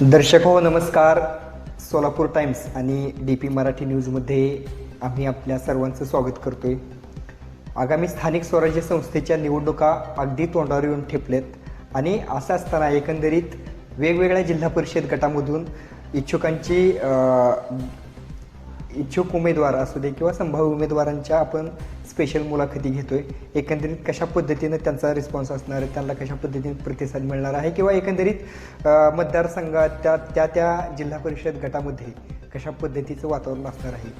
दर्शक हो नमस्कार. सोलापूर टाइम्स आणि डी पी मराठी न्यूजमध्ये आम्ही आपल्या सर्वांचं स्वागत करतोय. आगामी स्थानिक स्वराज्य संस्थेच्या निवडणुका अगदी तोंडावर येऊन ठेपल्यात आणि असं असताना एकंदरीत वेगवेगळ्या जिल्हा परिषद गटामधून इच्छुकांची इच्छुक उमेदवार असू दे किंवा संभाव्य उमेदवारांच्या आपण स्पेशल मुलाखती घेतोय एकंदरीत कशा पद्धतीनं त्यांचा रिस्पॉन्स असणार आहे त्यांना कशा पद्धतीने प्रतिसाद मिळणार आहे किंवा एकंदरीत मतदारसंघात त्या त्या त्या जिल्हा परिषद गटामध्ये कशा पद्धतीचं वातावरण असणार आहे?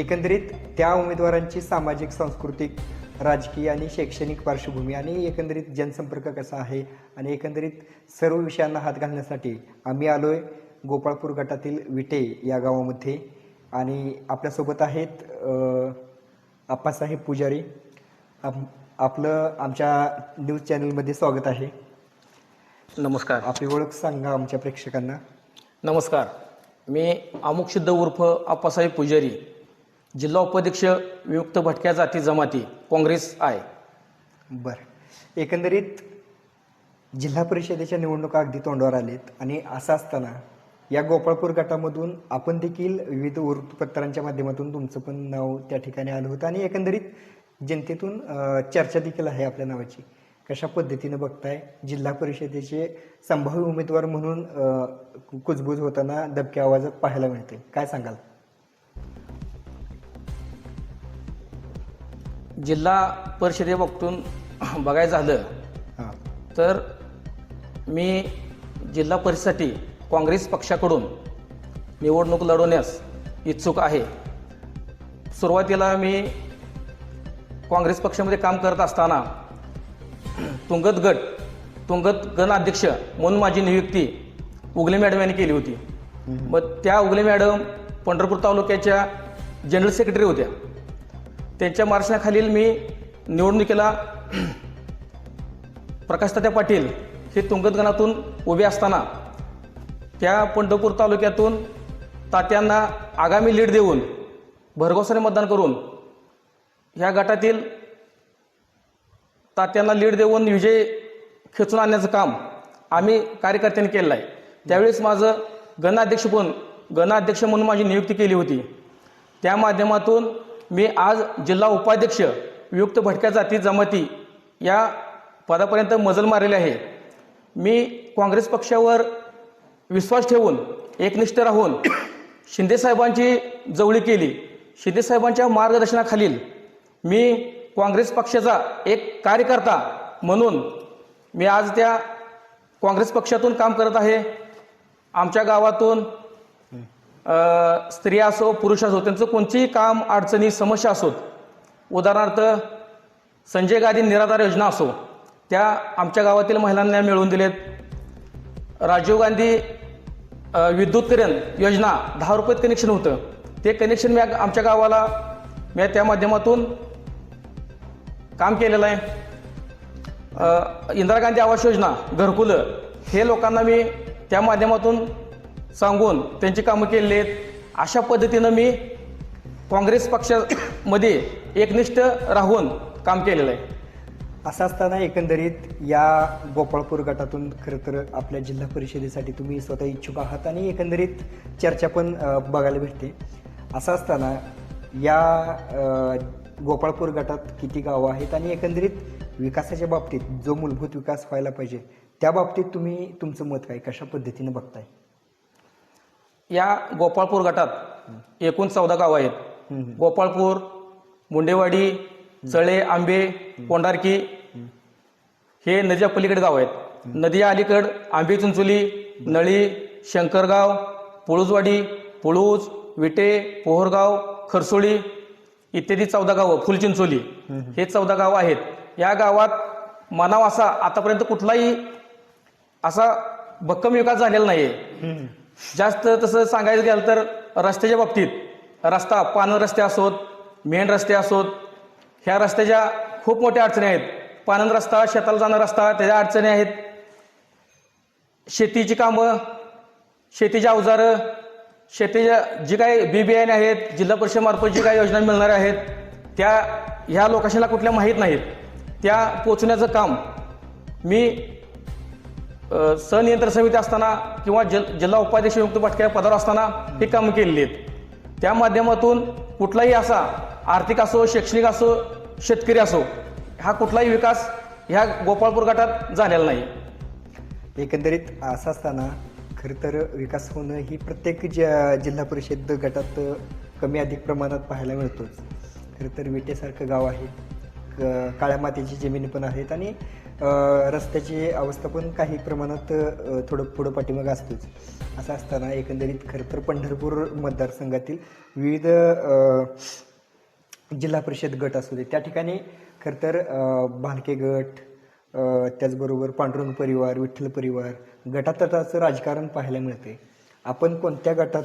एकंदरीत त्या उमेदवारांची सामाजिक सांस्कृतिक राजकीय आणि शैक्षणिक पार्श्वभूमी आणि एकंदरीत जनसंपर्क कसा आहे आणि एकंदरीत सर्व विषयांना हात घालण्यासाठी आम्ही आलोय गोपाळपूर गटातील विटे या गावामध्ये. आणि आपल्यासोबत आहेत आप्पासाहेब पुजारी. आप आपलं आमच्या न्यूज चॅनलमध्ये स्वागत आहे. नमस्कार. आपली ओळख सांगा आमच्या प्रेक्षकांना. नमस्कार. मी अमुक सिद्ध उर्फ आप्पासाहेब पुजारी जिल्हा उपाध्यक्ष विमुक्त भटक्या जाती जमाती काँग्रेस आहे. बरं. एकंदरीत जिल्हा परिषदेच्या निवडणुका अगदी तोंडावर आलेत आणि असं असताना या गोपाळपूर गटामधून आपण देखील विविध वृत्तपत्रांच्या माध्यमातून तुमचं पण नाव त्या ठिकाणी आलं होतं. आणि एकंदरीत जनतेतून चर्चा देखील आहे आपल्या नावाची. कशा पद्धतीनं बघताय? जिल्हा परिषदेचे संभाव्य उमेदवार म्हणून कुजबूज होताना दबक्या आवाजात पाहायला मिळते काय सांगाल? जिल्हा परिषदेबाबतून बघायचं झालं तर मी जिल्हा परिषदेसाठी काँग्रेस पक्षाकडून निवडणूक लढवण्यास इच्छुक आहे. सुरुवातीला मी काँग्रेस पक्षामध्ये काम करत असताना तुंगत गट तुंगत गण अध्यक्ष म्हणून माझी नियुक्ती उगले मॅडम यांनी केली होती. मग त्या उगले मॅडम पंढरपूर तालुक्याच्या जनरल सेक्रेटरी होत्या. त्यांच्या मार्गदर्शनाखालील मी निवडणुकीला प्रकाश तात्या पाटील हे तुंगत गणातून उभे असताना त्या पंढरपूर तालुक्यातून तात्यांना आगामी लीड देऊन भरघोसाने मतदान करून ह्या गटातील तात्यांना लीड देऊन विजय खेचून आणण्याचं काम आम्ही कार्यकर्त्यांनी केलेलं आहे. त्यावेळेस माझं गणाध्यक्ष पण गणाध्यक्ष म्हणून माझी नियुक्ती केली होती. त्या माध्यमातून मी आज जिल्हा उपाध्यक्ष वियुक्त भटक्या जाती जमाती या पदापर्यंत मजल मारलेले आहे. मी काँग्रेस पक्षावर विश्वास ठेवून एकनिष्ठ राहून शिंदेसाहेबांची जवळी केली. शिंदेसाहेबांच्या मार्गदर्शनाखालील मी काँग्रेस पक्षाचा एक कार्यकर्ता म्हणून मी आज त्या काँग्रेस पक्षातून काम करत आहे. आमच्या गावातून स्त्रिया असो पुरुष असो त्यांचं कोणतीही काम अडचणी समस्या असोत उदाहरणार्थ संजय गांधी निराधार योजना असो त्या आमच्या गावातील महिलांना मिळवून दिलेत. राजीव गांधी विद्युतकरण योजना दहा रुपयात कनेक्शन होतं. ते कनेक्शन मी आमच्या गावाला मी त्या माध्यमातून काम केलेलं आहे. इंदिरा गांधी आवास योजना घरकुलं हे लोकांना मी त्या माध्यमातून सांगून त्यांची कामं केलेली आहेत. अशा पद्धतीनं मी काँग्रेस पक्षामध्ये एकनिष्ठ राहून काम केलेलं आहे. असं असताना एकंदरीत या गोपाळपूर गटातून खरं तर आपल्या जिल्हा परिषदेसाठी तुम्ही स्वतः इच्छुक आहात आणि एकंदरीत चर्चा पण बघायला भेटते. असं असताना या गोपाळपूर गटात किती गावं आहेत आणि एकंदरीत विकासाच्या बाबतीत जो मूलभूत विकास व्हायला पाहिजे त्या बाबतीत तुम्ही तुमचं मत काय? कशा पद्धतीनं बघताय? या गोपाळपूर गटात एकूण चौदा गावं आहेत. गोपाळपूर मुंडेवाडी चळे आंबे कोंडारकी हे नदीच्या पलीकडे गाव आहेत. नदीच्या अलीकड आंबे चुंचुली नळी शंकरगाव पुळूजवाडी पुळूज विटे पोहरगाव खरसोळी इत्यादी चौदा गावं फुलचिंचोली हे चौदा गावं आहेत. या गावात मानव असा आतापर्यंत कुठलाही असा भक्कम विकास झालेला नाही जास्त तसं सांगायचं गेलं तर रस्त्याच्या बाबतीत रस्ता पान रस्ते असोत मेन रस्ते असोत ह्या रस्त्याच्या खूप मोठ्या अडचणी आहेत. पानंद रस्ता शेताला जाणारा रस्ता त्याच्या अडचणी आहेत. शेतीची कामं शेतीच्या अवजारं शेतीच्या जी काही बी बियाणे आहेत जिल्हा परिषदेमार्फत जी काही योजना मिळणाऱ्या आहेत त्या ह्या लोकांशीला कुठल्या माहीत नाहीत. त्या पोचण्याचं काम मी सनियंत्रण समिती असताना किंवा जल जिल्हा उपाध्यक्ष युक्त पटक्या पदावर असताना ही कामं केलेली आहेत. त्या माध्यमातून कुठलाही असा आर्थिक असो शैक्षणिक असो शेतकरी असो हा कुठलाही विकास ह्या गोपाळपूर गटात झालेला नाही. एकंदरीत असं असताना खरं तर विकास होणं ही प्रत्येक ज जिल्हा परिषद गटात कमी अधिक प्रमाणात पाहायला मिळतोच. खरं तर विटेसारखं गाव आहे. क- काळ्या मातीची जमीन पण आहेत आणि रस्त्याची अवस्था पण काही प्रमाणात थोडं पुढं पाठीमागं असतोच. असं असताना एकंदरीत खरं तर पंढरपूर मतदारसंघातील विविध जिल्हा परिषद गट असू दे त्या ठिकाणी खरं तर भालके गट त्याचबरोबर पांडुरंग परिवार विठ्ठल परिवार गटातटाचं राजकारण पाहायला मिळते. आपण कोणत्या गटात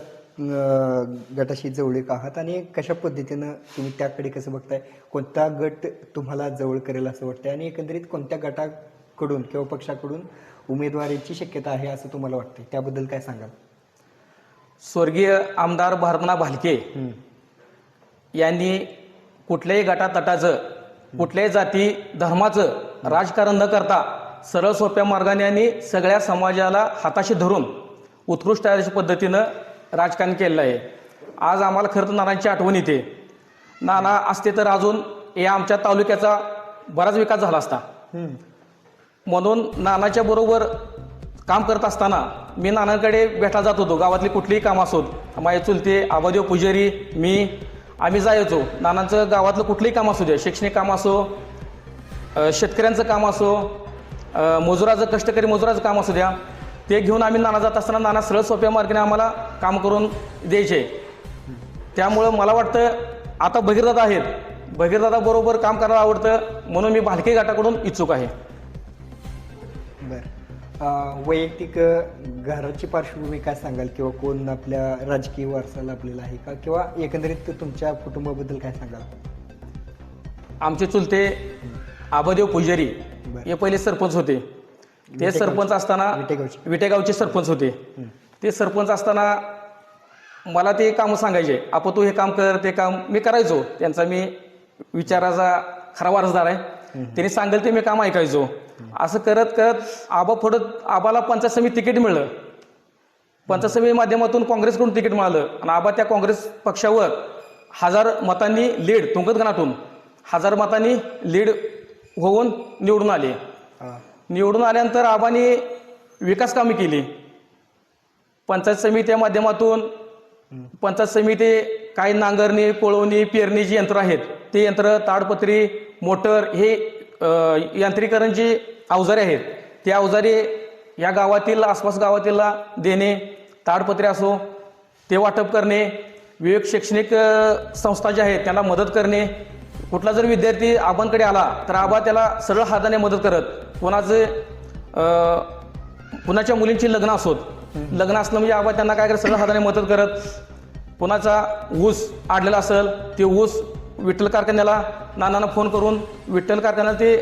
गटाशी जवळीक आहात आणि कशा पद्धतीनं तुम्ही त्याकडे कसं बघताय? कोणता गट तुम्हाला जवळ करेल असं वाटतंय? आणि एकंदरीत कोणत्या गटाकडून किंवा पक्षाकडून उमेदवारीची शक्यता आहे असं तुम्हाला वाटतंय? त्याबद्दल काय सांगाल? स्वर्गीय आमदार भारतना भालके यांनी कुठल्याही गटातटाचं कुठल्याही जाती धर्माचं राजकारण न करता सरळ सोप्या मार्गाने आणि सगळ्या समाजाला हाताशी धरून उत्कृष्ट अशा पद्धतीनं राजकारण केलेलं आहे. आज आम्हाला खरं तर नानांची आठवण येते. नाना असते तर अजून या आमच्या तालुक्याचा बराच विकास झाला असता. म्हणून नानाच्या बरोबर काम करत असताना मी नानांकडे भेटायला जात होतो. गावातली कुठलीही कामं असोत माझे चुलते आबादेव पुजारी मी आम्ही जायचो नानांचं गावातलं कुठलंही काम असू दे शैक्षणिक काम असो शेतकऱ्यांचं काम असो मजुराचं कष्टकरी मजुराचं काम असू द्या ते घेऊन आम्ही नाना जात असताना नाना सरळ सोप्या मार्गाने आम्हाला काम करून द्यायचे. त्यामुळं मला वाटतं आता भगीरदादा आहेत. भगीरदादाबरोबर काम करायला आवडतं म्हणून मी भालके गटाकडून इच्छुक आहे. वैयक्तिक घराची पार्श्वभूमी काय सांगाल? किंवा कोण आपल्या राजकीय वारसा लाभलेला आहे का? किंवा एकंदरीत तुमच्या कुटुंबाबद्दल काय सांगाल? आमचे चुलते आबादेव पुजारी. हे पहिले सरपंच होते. ते. सरपंच असताना विटेगावचे. विटेगावचे सरपंच होते. ते सरपंच असताना मला ते कामं सांगायचे. आपण तू हे काम कर ते काम मी करायचो. त्यांचा मी विचाराचा खरा वारसदार आहे. त्यांनी सांगेल ते मी काम ऐकायचो. असं करत करत आबा पुढं आबाला पंचायत समिती तिकीट मिळलं. पंचायत समिती माध्यमातून काँग्रेसकडून तिकीट मिळालं. आणि आबा त्या काँग्रेस पक्षावर हजार मतांनी लीड तुंगत गणातून हजार मतांनी लीड होऊन निवडून आले. निवडून आल्यानंतर आबांनी विकास कामे केली. पंचायत समितीच्या माध्यमातून पंचायत समिती काही नांगरणी कोळवणी पेरणीची यंत्र आहेत ते यंत्र ताडपत्री मोटर हे यांत्रिकरण यांत्रिकरणची अवजारे आहेत. ते अवजारे या गावातील आसपास गावातील देणे ताडपत्री असो ते वाटप करणे विवेक शैक्षणिक संस्था ज्या आहेत त्यांना मदत करणे. कुठला जर विद्यार्थी आबांकडे आला तर आबा त्याला सरळ हाताने मदत करत कोणाचे कुणाच्या मुलींची लग्न असोत लग्न असलं म्हणजे आबा त्यांना काय करत सगळं हाताने मदत करत कोणाचा ऊस आडलेला असेल ते ऊस विठ्ठल कारखान्याला नानांना फोन करून विठ्ठल कारखान्याला ते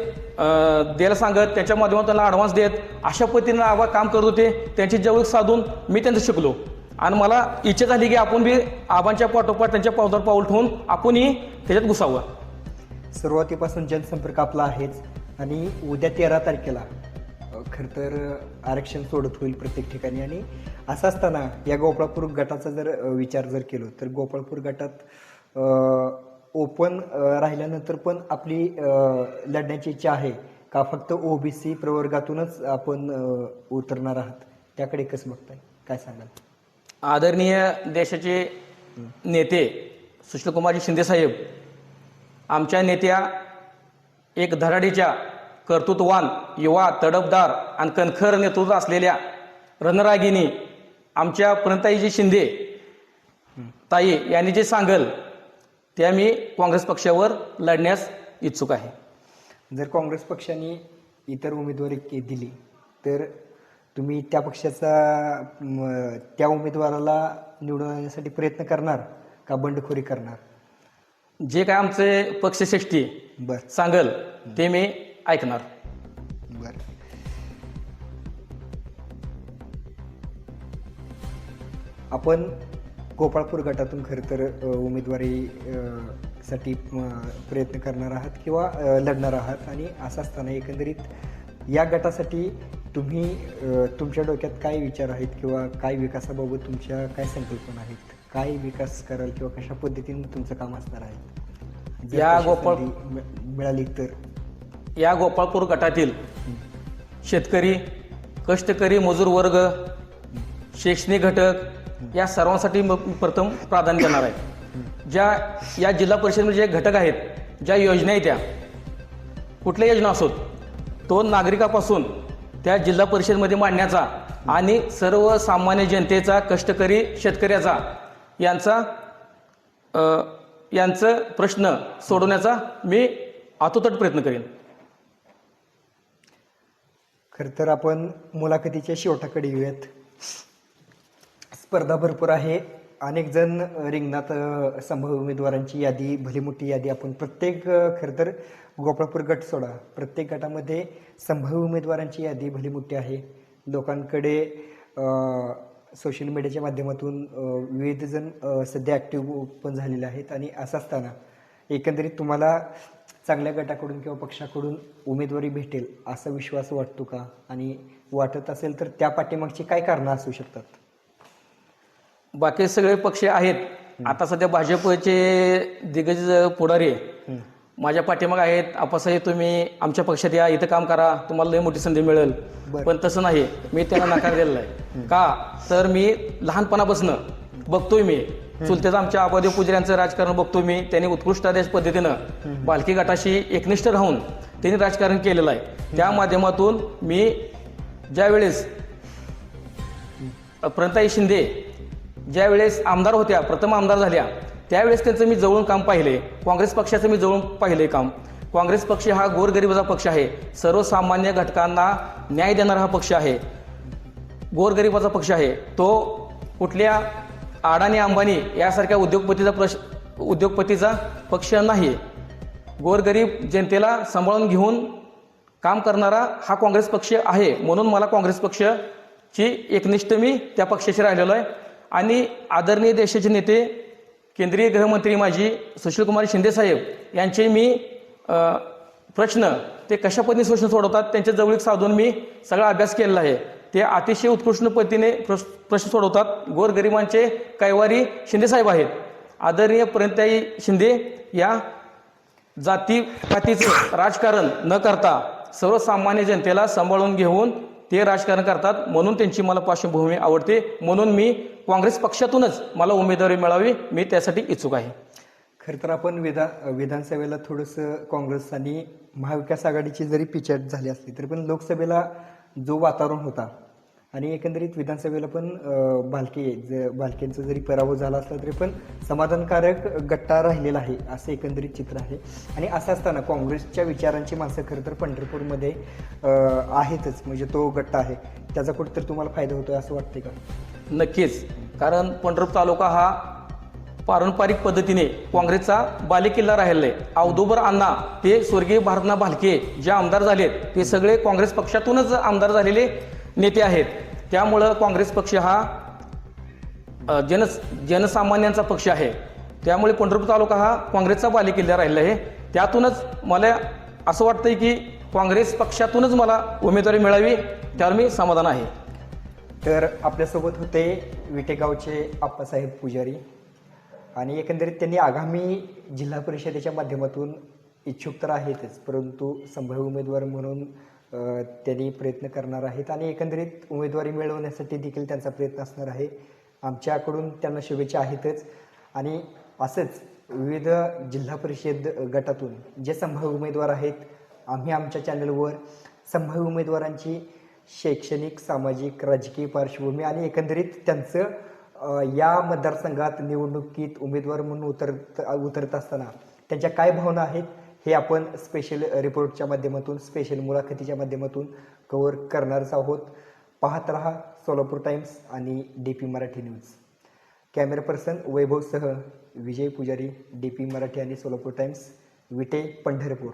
द्यायला सांगत त्याच्या माध्यमातून त्यांना ॲडव्हान्स देत अशा पद्धतीनं आबा काम करत होते त्यांची जवळ साधून मी त्यांचं शिकलो. आणि मला इच्छा झाली की आपण बी आबांच्या पाठोपाठ त्यांच्या पावसावर पाऊल ठेवून आपणही त्याच्यात घुसावं. सुरुवातीपासून जनसंपर्क आपला आहेच. आणि उद्या तेरा तारखेला खरं तर आरक्षण सोडत होईल प्रत्येक ठिकाणी. आणि असं असताना या गोपाळपूर गटाचा जर विचार जर केलो तर गोपाळपूर गटात ओपन राहिल्यानंतर पण आपली लढण्याची इच्छा आहे का? फक्त ओबीसी प्रवर्गातूनच आपण उतरणार आहात? त्याकडे कसं बघताय? काय सांगाल? आदरणीय देशाचे नेते सुशीलकुमारजी शिंदेसाहेब आमच्या नेत्या एक धडाडीच्या कर्तृत्ववान युवा तडफदार आणि कणखर नेतृत्व असलेल्या रणरागिनी आमच्या प्रणताईजी शिंदे. ताई यांनी जे सांगल ते आम्ही काँग्रेस पक्षावर लढण्यास इच्छुक आहे. जर काँग्रेस पक्षाने इतर उमेदवारी के- दिली तर तुम्ही त्या पक्षाचा म, त्या उमेदवाराला निवडून आणण्यासाठी प्रयत्न करणार का बंडखोरी करणार? जे काय आमचे पक्षश्रेष्ठी बर. सांगल ते मी ऐकणार. बर. आपण गोपाळपूर गटातून खरं तर उमेदवारी साठी प्रयत्न करणार आहात किंवा लढणार आहात. आणि असं असताना एकंदरीत या गटासाठी तुम्ही तुमच्या डोक्यात काय विचार आहेत किंवा काय विकासाबाबत तुमच्या काय संकल्पना आहेत? काय विकास कराल किंवा कशा पद्धतीने तुमचं काम असणार आहे? या गोपाळ- मिळाली तर. या गोपाळपूर गटातील शेतकरी कष्टकरी मजूर वर्ग शैक्षणिक घटक या सर्वांसाठी मग प्रथम प्राधान्य देणार आहे. ज्या या जिल्हा परिषदेमध्ये जे घटक आहेत ज्या योजना आहेत त्या कुठल्या योजना असोत तो नागरिकापासून त्या जिल्हा परिषदमध्ये मांडण्याचा आणि सर्वसामान्य जनतेचा कष्टकरी शेतकऱ्याचा यांचा यांचं प्रश्न सोडवण्याचा मी आतोतट प्रयत्न करेन. खरं तर आपण मुलाखतीच्या शेवटाकडे येऊयात. स्पर्धा भरपूर आहे. अनेक जण रिंगणात संभव संभाव्य उमेदवारांची यादी भली मोठी यादी आपण प्रत्येक खरं तर गोपाळपूर गट सोडा. प्रत्येक गटामध्ये संभाव्य उमेदवारांची यादी भली मोठी आहे. लोकांकडे सोशल मीडियाच्या माध्यमातून विविध जण सध्या ॲक्टिव्ह पण झालेले आहेत. आणि असं असताना एकंदरीत तुम्हाला चांगल्या गटाकडून किंवा पक्षाकडून उमेदवारी भेटेल असा विश्वास वाटतो का? आणि वाटत असेल तर त्या पाठीमागची काय कारणं असू शकतात? बाकी सगळे पक्ष आहेत. आता सध्या भाजपचे दिग्गज पुढारी माझ्या पाठीमाग आहेत. आपासाहेब तुम्ही आमच्या पक्षात या इथं काम करा. तुम्हाला लई मोठी संधी मिळेल. पण तसं नाही. मी त्यांना नकार दिलेला आहे. का? तर मी लहानपणापासून बघतोय मी. चुलत्याचं आमच्या आबादेव पुजारी यांचं राजकारण बघतोय मी. त्यांनी उत्कृष्ट आदेश पद्धतीनं बालकी गटाशी एकनिष्ठ राहून त्यांनी राजकारण केलेलं आहे. त्या माध्यमातून मी ज्यावेळेस प्रणताई शिंदे ज्या वेळेस आमदार होत्या प्रथम आमदार झाल्या त्यावेळेस त्यांचं मी जवळून काम पाहिले. काँग्रेस पक्षाचं मी जवळून पाहिले काम. काँग्रेस पक्ष हा गोरगरिबाचा पक्ष आहे. सर्वसामान्य घटकांना न्याय देणारा हा पक्ष आहे. गोरगरिबाचा पक्ष आहे. तो कुठल्या अडाणी अंबानी यासारख्या उद्योगपतीचा प्रश उद्योगपतीचा पक्ष नाही. गोरगरीब जनतेला सांभाळून घेऊन काम करणारा हा काँग्रेस पक्ष आहे म्हणून मला काँग्रेस पक्षची एकनिष्ठ मी त्या पक्षाशी राहिलेलो आहे. आणि आदरणीय देशाचे नेते केंद्रीय गृहमंत्री माजी सुशीलकुमार शिंदेसाहेब यांचे मी प्रश्न ते कशा पद्धतीने प्रश्न सोडवतात त्यांच्या जवळीक साधून मी सगळा अभ्यास केलेला आहे. ते अतिशय उत्कृष्ट पद्धतीने प्रश- प्रश्न सोडवतात. गोरगरिबांचे कैवारी शिंदेसाहेब आहेत. आदरणीय पर्यंताई शिंदे या जाती पातीचं राजकारण न करता सर्वसामान्य जनतेला सांभाळून घेऊन ते राजकारण करतात. म्हणून त्यांची मला पार्श्वभूमी आवडते. म्हणून मी काँग्रेस पक्षातूनच मला उमेदवारी मिळावी मी त्यासाठी इच्छुक आहे. खरं तर आपण विधान विधानसभेला थोडंसं काँग्रेस आणि महाविकास आघाडीची जरी पिचट झाली असली तरी पण लोकसभेला जो वातावरण होता आणि एकंदरीत विधानसभेला पण भालके ज भालकेंचा जरी पराभव झाला असला तरी पण समाधानकारक गट्टा राहिलेला आहे असं एकंदरीत चित्र आहे. आणि असं असताना काँग्रेसच्या विचारांची माणसं खरं तर पंढरपूरमध्ये आहेतच. म्हणजे तो गट्टा आहे. त्याचा कुठेतरी तुम्हाला फायदा होतोय असं वाटते का? नक्कीच. कारण पंढरपूर तालुका हा पारंपरिक पद्धतीने काँग्रेसचा बालेकिल्ला राहिला आहे औदुबर अण्णा ते स्वर्गीय भारतना भालके जे आमदार झालेत ते सगळे काँग्रेस पक्षातूनच आमदार झालेले नेते आहेत. त्यामुळं काँग्रेस पक्ष हा जन जनसामान्यांचा पक्ष आहे. त्यामुळे पंढरपूर तालुका हा काँग्रेसचा बालेकिल्ला राहिला आहे. त्यातूनच मला असं वाटतंय की काँग्रेस पक्षातूनच मला उमेदवारी मिळावी त्यावर मी समाधान आहे. तर आपल्यासोबत होते विटेगावचे आप्पासाहेब पुजारी. आणि एकंदरीत त्यांनी आगामी जिल्हा परिषदेच्या माध्यमातून इच्छुक तर आहेतच परंतु संभाव्य उमेदवार म्हणून त्यांनी प्रयत्न करणार आहेत आणि एकंदरीत उमेदवारी मिळवण्यासाठी देखील त्यांचा प्रयत्न असणार आहे. आमच्याकडून त्यांना शुभेच्छा आहेतच. आणि असंच विविध जिल्हा परिषद गटातून जे संभाव्य उमेदवार आहेत आम्ही आमच्या चॅनलवर संभाव्य उमेदवारांची शैक्षणिक सामाजिक राजकीय पार्श्वभूमी आणि एकंदरीत त्यांचं या मतदारसंघात निवडणुकीत उमेदवार म्हणून उतरत उतरत असताना त्यांच्या काय भावना आहेत हे आपण स्पेशल रिपोर्टच्या माध्यमातून स्पेशल मुलाखतीच्या माध्यमातून कव्हर करणारच आहोत. पाहत रहा सोलापूर टाइम्स आणि D P Marathi news. Camera person वैभवसह Vijay Pujari D P Marathi आणि सोलापूर टाइम्स विटे पंढरपूर.